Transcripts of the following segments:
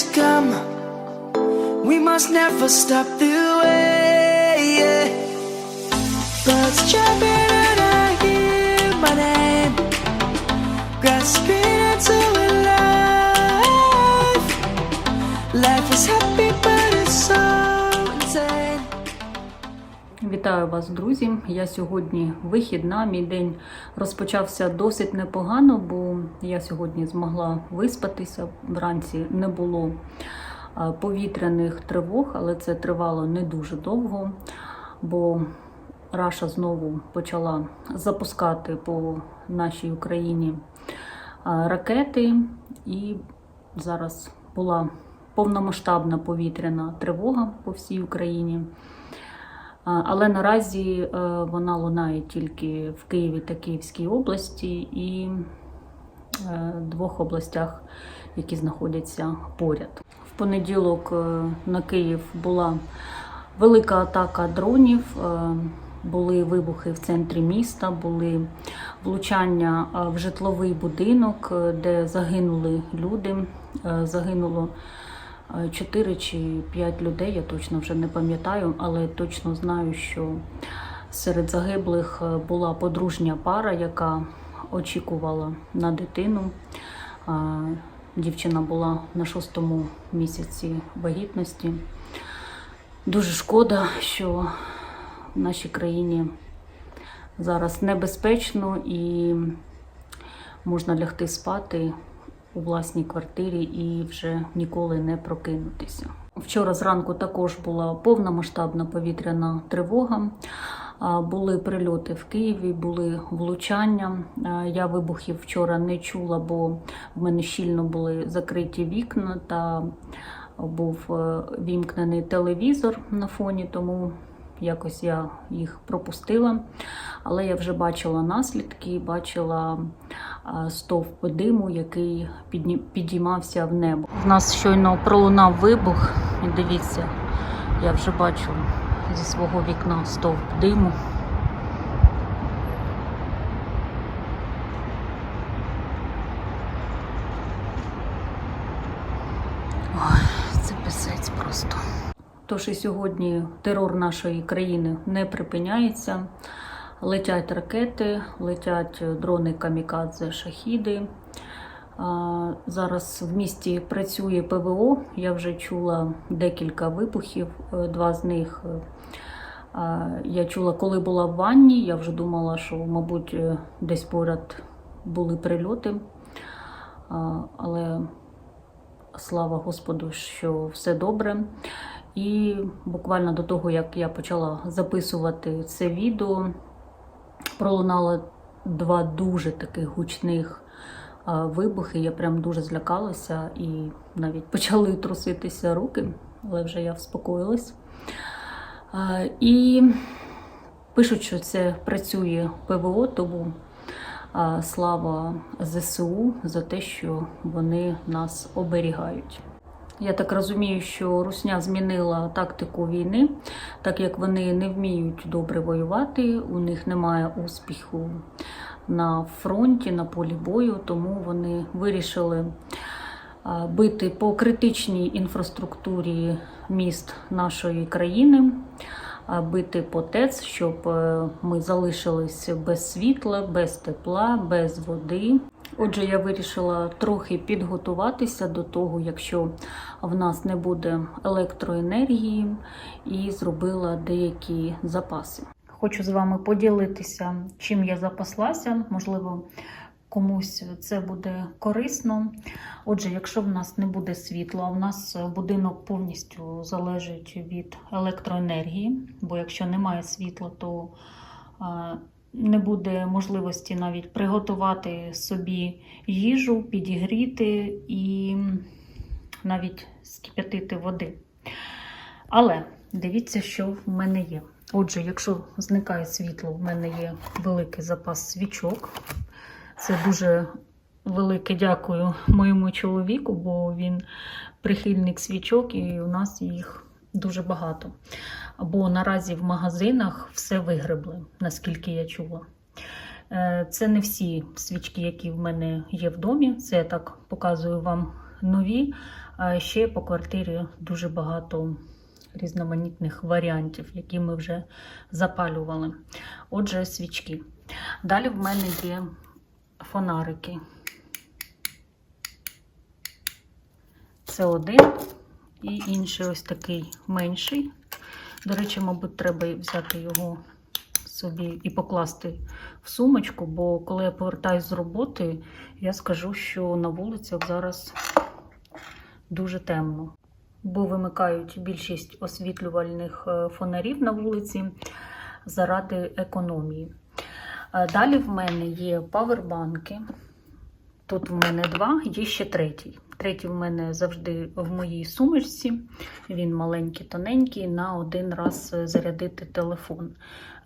has come. We must never stop the way. Yeah. Birds jumping Вітаю вас, друзі. Я сьогодні вихідна. Мій день розпочався досить непогано, бо я сьогодні змогла виспатися. Вранці не було повітряних тривог, але це тривало не дуже довго, бо Раша знову почала запускати по нашій Україні ракети, і зараз була повномасштабна повітряна тривога по всій Україні. Але наразі е, вона лунає тільки в Києві та Київській області і е, двох областях, які знаходяться поряд. В понеділок е, на Київ була велика атака дронів. Були вибухи в центрі міста, були влучання в житловий будинок, де загинули люди. Загинуло 4 чи 5 людей, я точно вже не пам'ятаю, але точно знаю, що серед загиблих е, була подружня пара, яка очікувала на дитину. Дівчина була на шостому місяці вагітності. Дуже шкода, що в нашій країні зараз небезпечно і можна лягти спати у власній квартирі і вже ніколи не прокинутися. Вчора зранку також була повномасштабна повітряна тривога. Були прильоти в Києві, були влучання. Я вибухів вчора не чула, бо в мене щільно були закриті вікна та був е, вімкнений телевізор на фоні, тому якось я їх пропустила. Але я вже бачила наслідки, бачила стовп диму, який підіймався в небо. У нас щойно пролунав вибух, і дивіться, я вже бачу зі свого вікна стовп диму. Ой, це писець просто. Тож і сьогодні терор нашої країни не припиняється. Летять ракети, летять дрони камікадзе, шахіди. Зараз в місті працює ПВО. Я вже чула декілька вибухів. Е, Два з них е, я чула, коли була в ванні. Я вже думала, що, мабуть, е, десь поряд були прильоти. Але слава Господу, що все добре. І буквально до того, як я почала записувати це відео, пролунало два дуже таких гучних вибухи. Я прям дуже злякалася і навіть почали труситися руки, але вже я вспокоїлась. І пишуть, що це працює ПВО, тому слава ЗСУ за те, що вони нас оберігають. Я так розумію, що Русня змінила тактику війни, так як вони не вміють добре воювати, у них немає успіху на фронті, на полі бою, тому вони вирішили бити по критичній інфраструктурі міст нашої країни, бити по ТЕЦ, щоб е, ми залишились без світла, без тепла, без води. Отже, я вирішила трохи підготуватися до того, якщо в нас не буде електроенергії, і зробила деякі запаси. Хочу з вами поділитися, чим я запаслася. Можливо, комусь це буде корисно. Отже, якщо в нас не буде світла, у нас будинок повністю залежить від електроенергії, бо якщо немає світла, то а, не буде можливості навіть приготувати собі їжу, підігріти і навіть скип'ятити води. Але дивіться, що в мене є. Отже, якщо зникає світло, в мене є великий запас свічок. Це дуже велике дякую моєму чоловіку, бо він прихильник свічок, і у нас їх дуже багато. Бо наразі в магазинах все вигребли, наскільки я чула. Е, Це не всі свічки, які в мене є в домі. Це я так показую вам нові. А ще по квартирі дуже багато різноманітних варіантів, які ми вже запалювали. Отже, свічки. Далі в мене є фонарики. Це один і інший ось такий менший. До речі, мабуть, треба взяти його собі і покласти в сумочку, бо коли я повертаюсь з роботи, я скажу, що на вулицях зараз дуже темно, бо вимикають більшість освітлювальних е, фонарів на вулиці заради економії. Е, Далі в мене є павербанки. Тут в мене два, є ще третій. Третій в мене завжди в моїй сумочці. Він маленький, тоненький, на один раз зарядити телефон.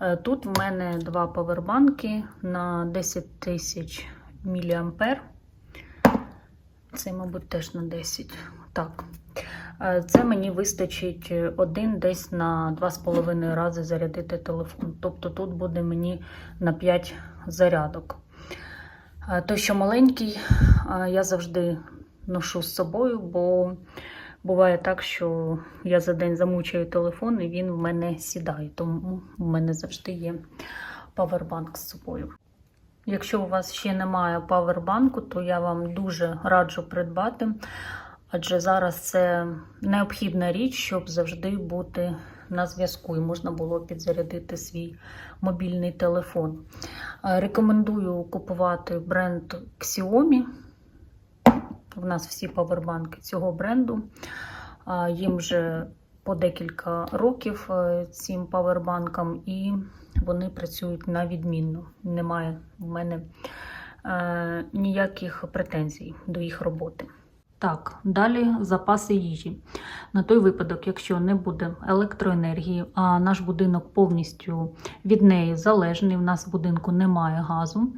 Е, Тут в мене два павербанки на 10 тисяч мА. Це, мабуть, теж на 10. Так. Е, Це мені вистачить один десь на 2,5 рази зарядити телефон. Тобто тут буде мені на 5 зарядок. Той, що маленький, я завжди ношу з собою, бо буває так, що я за день замучую телефон і він в мене сідає. Тому в мене завжди є павербанк з собою. Якщо у вас ще немає павербанку, то я вам дуже раджу придбати, адже зараз це необхідна річ, щоб завжди бути на зв'язку і можна було підзарядити свій мобільний телефон. Е, Рекомендую купувати бренд Xiaomi. У нас всі павербанки цього бренду. Їм вже по декілька років е, цим павербанкам, і вони працюють на відмінно. Немає в мене е, ніяких претензій до їх роботи. Так, далі запаси їжі. На той випадок, якщо не буде електроенергії, а наш будинок повністю від неї залежний, в нас в будинку немає газу,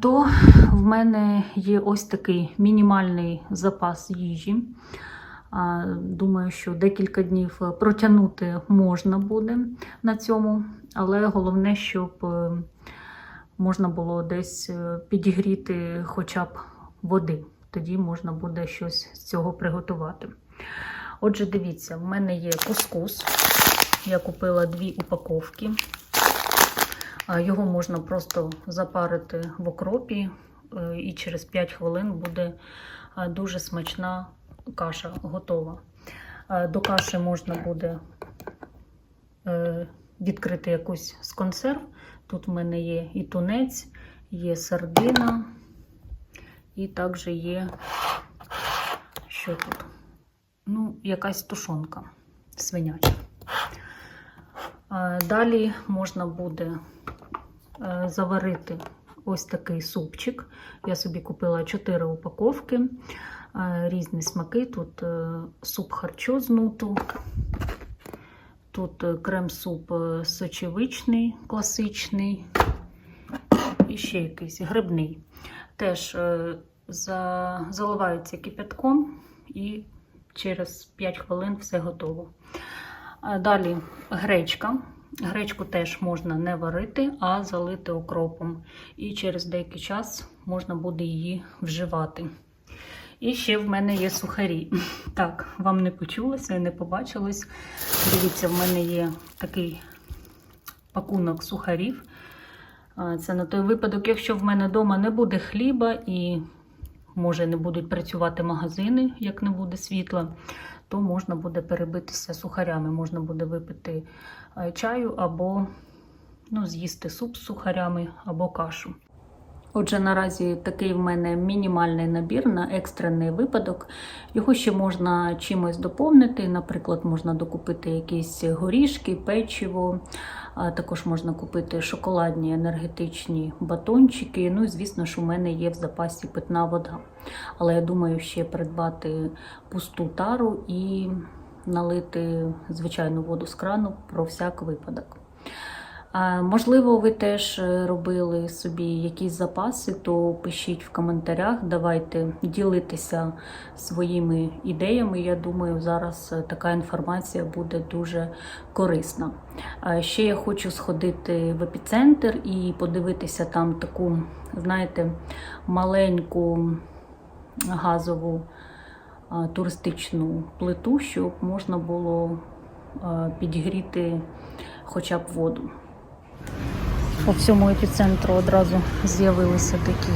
то в мене є ось такий мінімальний запас їжі. Думаю, що декілька днів протягнути можна буде на цьому, але головне, щоб е, можна було десь е, підігріти хоча б води. Тоді можна буде щось з цього приготувати. Отже, дивіться, в мене є кускус. Я купила дві упаковки. Його можна просто запарити в окропі, е, і через 5 хвилин буде е, дуже смачна каша готова. Е, До каші можна буде відкрити якусь з консерв. Тут в мене є і тунець, є сардина, і також є що тут? Ну, якась тушонка свиняча. Е, Далі можна буде е, заварити ось такий супчик. Я собі купила 4 упаковки, е, різні смаки. Тут суп харчо з нуту, тут крем-суп сочевичний, класичний, і ще якийсь грибний. Теж е, заливаються кипятком і через 5 хвилин все готово. Далі гречка. Гречку теж можна не варити, а залити окропом. І через деякий час можна буде її вживати. І ще в мене є сухарі. Так, вам не почулося і не побачилось. Дивіться, в мене є такий пакунок сухарів. Це на той випадок, якщо в мене вдома не буде хліба і може не будуть працювати магазини, як не буде світла, то можна буде перебитися сухарями. Можна буде випити е, чаю або ну, з'їсти суп з сухарями або кашу. Отже, наразі такий в мене мінімальний набір на екстрений випадок. Його ще можна чимось доповнити. Наприклад, можна докупити якісь горішки, печиво, також можна купити шоколадні енергетичні батончики. Ну і звісно ж, у мене є в запасі питна вода. Але я думаю, ще придбати пусту тару і налити звичайну воду з крану про всяк випадок. Можливо, ви теж е, робили собі якісь запаси, то пишіть в коментарях, давайте ділитися своїми ідеями. Я думаю, зараз е, така інформація буде дуже корисна. Ще я хочу сходити в епіцентр і подивитися там таку, знаєте, маленьку газову туристичну плиту, щоб можна було підігріти хоча б воду. По всьому епіцентру одразу з'явилися такі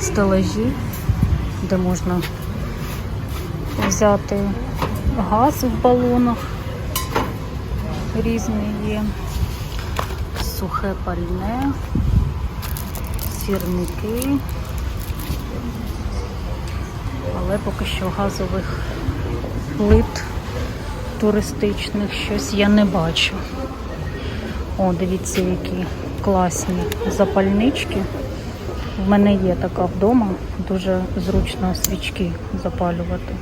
стелажі, де можна взяти газ в балонах. Різний є, сухе пальне, сірники. Але поки що газових плит туристичних щось я не бачу. О, дивіться, які класні запальнички. В мене є така вдома, дуже зручно свічки запалювати.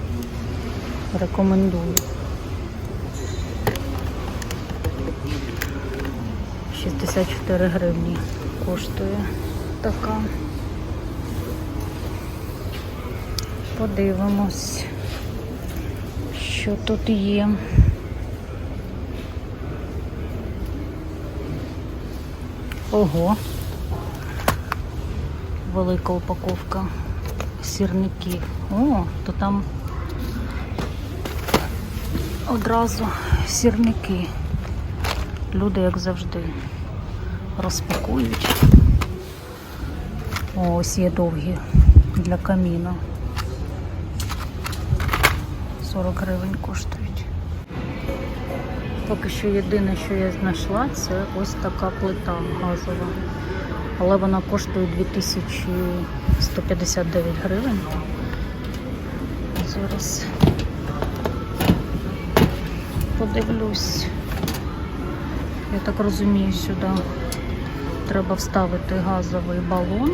Рекомендую. 64 гривні коштує така. Подивимось, що тут є. Ого. Велика упаковка сірників. О, то там одразу сірники. Люди, як завжди, розпакують. О, ось є довгі для каміна. 40 гривень коштують. Поки що єдине, що я знайшла, це ось така плита газова. Але вона коштує 2159 гривень. Зараз подивлюсь. Я так розумію, сюди треба вставити газовий балон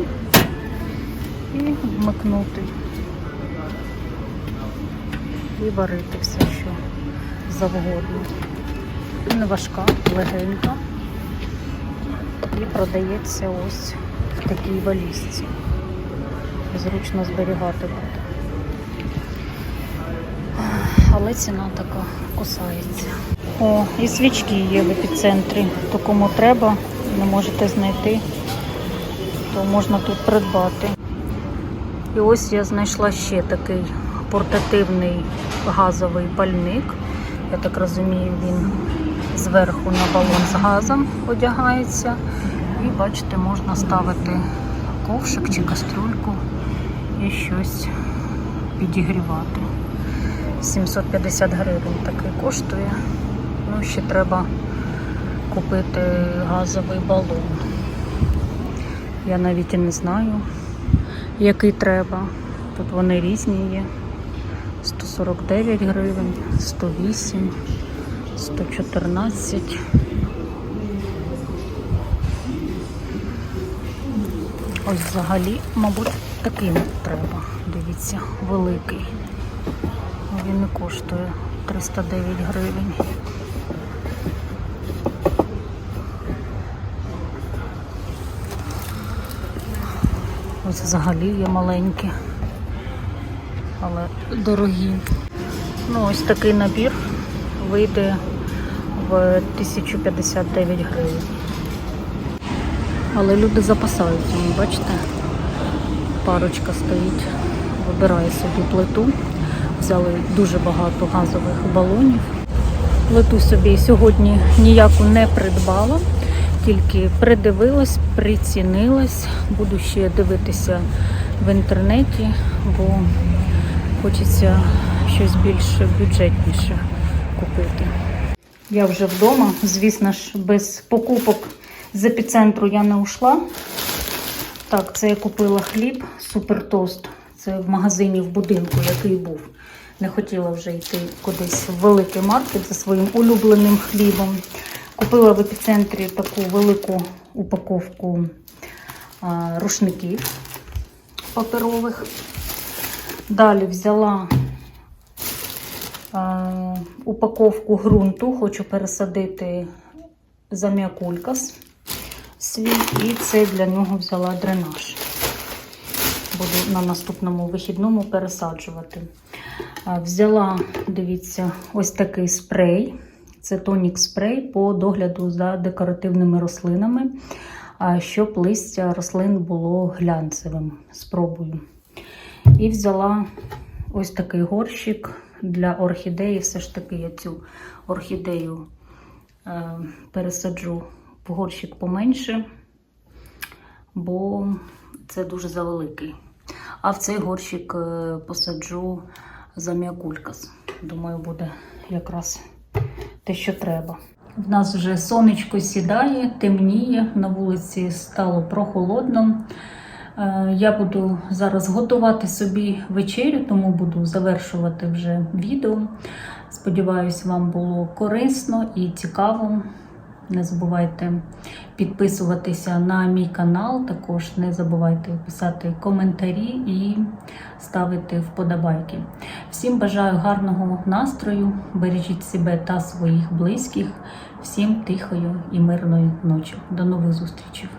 і вмикнути. І варити все, що завгодно. Не важка, легенька. І продається ось в такій валізці. Зручно зберігати буде. Але ціна така кусається. О, і свічки є в епіцентрі. То кому треба, не можете знайти, то можна тут придбати. І ось я знайшла ще такий портативний газовий пальник. Я так розумію, він зверху на балон з газом одягається. І бачите, можна ставити ковшик чи кастрюльку і щось підігрівати. 750 гривень такий коштує. Ну, ще треба купити газовий балон. Я навіть і не знаю, який треба. Тут вони різні є. 149 гривень, 108, 114. Ось взагалі, мабуть, такий треба. Дивіться, великий. Він не коштує 309 гривень. Ось взагалі є маленькі, але дорогі. Ну, ось такий набір вийде 1059 гривень. Але люди запасають її, бачите? Парочка стоїть, вибирає собі плиту. Взяли дуже багато газових балонів. Плиту собі сьогодні ніяку не придбала, тільки придивилась, прицінилась. Буду ще дивитися в інтернеті, бо хочеться щось більш бюджетніше купити. Я вже вдома, звісно ж, без покупок з епіцентру я не ушла. Так, це я купила хліб, супертост. Це в магазині в будинку, який був. Не хотіла вже йти кудись в великий маркет за своїм улюбленим хлібом. Купила в епіцентрі таку велику упаковку рушників паперових. Далі взяла упаковку ґрунту, хочу пересадити зам'якулькас свій, і це для нього взяла дренаж. Буду на наступному вихідному пересаджувати. Взяла, дивіться, ось такий спрей. Це тонік спрей по догляду за декоративними рослинами, щоб листя рослин було глянцевим. Спробую. І взяла ось такий горщик для орхідеї. Все ж таки я цю орхідею е, пересаджу в горщик поменше, бо це дуже завеликий. А в цей горщик е, посаджу зам'якулькас. Думаю, буде якраз те, що треба. В нас вже сонечко сідає, темніє, на вулиці стало прохолодно. Е, Я буду зараз готувати собі вечерю, тому буду завершувати вже відео. Сподіваюсь, вам було корисно і цікаво. Не забувайте підписуватися на мій канал. Також не забувайте писати коментарі і ставити вподобайки. Всім бажаю гарного настрою, бережіть себе та своїх близьких. Всім тихої і мирної ночі. До нових зустрічей!